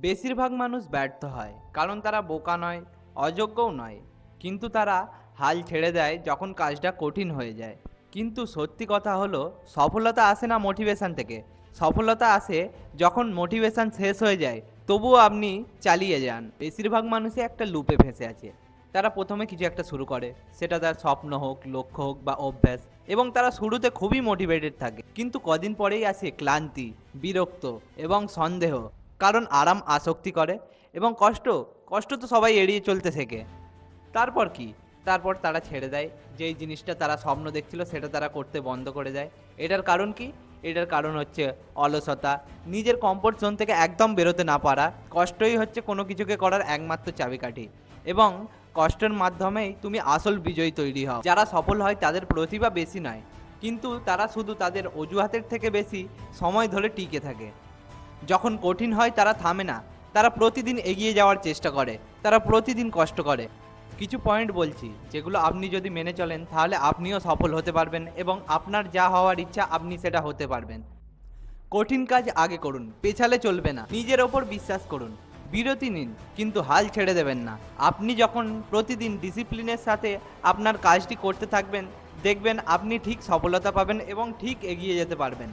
বেশিরভাগ মানুষ ব্যর্থ হয়, কারণ তারা বোকা নয়, অযোগ্যও নয়। কিন্তু তারা হাল ছেড়ে দেয় যখন কাজটা কঠিন হয়ে যায়। কিন্তু সত্যি কথা হলো, সফলতা আসে না মোটিভেশন থেকে। সফলতা আসে যখন মোটিভেশন শেষ হয়ে যায়, তবুও আপনি চালিয়ে যান। বেশিরভাগ মানুষই একটা লুপে ফেসে আছে। তারা প্রথমে কিছু একটা শুরু করে। সেটা তার স্বপ্ন হোক, লক্ষ্য হোক বা অভ্যাস। এবং তারা শুরুতে খুবই মোটিভেটেড থাকে। কিন্তু কদিন পরেই আসে ক্লান্তি, বিরক্ত এবং সন্দেহ। কারণ আরাম আসক্তি করে এবং কষ্ট কষ্ট তো সবাই এড়িয়ে চলতে শেখে। তারপর কি? তারপর তারা ছেড়ে দেয়। যেই জিনিসটা তারা স্বপ্ন দেখছিল সেটা তারা করতে বন্ধ করে দেয়। এটার কারণ কি? এটার কারণ হচ্ছে অলসতা। নিজের কমফোর্ট জোন থেকে একদম বেরোতে না পারা। কষ্টই হচ্ছে কোনো কিছুকে করার একমাত্র চাবিকাঠি। এবং কষ্টের মাধ্যমেই তুমি আসল বিজয়ী তৈরি হও। যারা সফল হয় তাদের প্রতিভা বেশি নয়। কিন্তু তারা শুধু তাদের অজুহাতের থেকে বেশি সময় ধরে টিকে থাকে। যখন কঠিন হয় তারা থামে না। তারা প্রতিদিন এগিয়ে যাওয়ার চেষ্টা করে। তারা প্রতিদিন কষ্ট করে। কিছু পয়েন্ট বলছি, যেগুলো আপনি যদি মেনে চলেন, তাহলে আপনিও সফল হতে পারবেন এবং আপনার যা হওয়ার ইচ্ছা, আপনি সেটা হতে পারবেন। কঠিন কাজ আগে করুন, পেছালে চলবে না। নিজের ওপর বিশ্বাস করুন। বিরতি নিন, কিন্তু হাল ছেড়ে দেবেন না। আপনি যখন প্রতিদিন ডিসিপ্লিনের সাথে আপনার কাজটি করতে থাকবেন, দেখবেন আপনি ঠিক সফলতা পাবেন এবং ঠিক এগিয়ে যেতে পারবেন।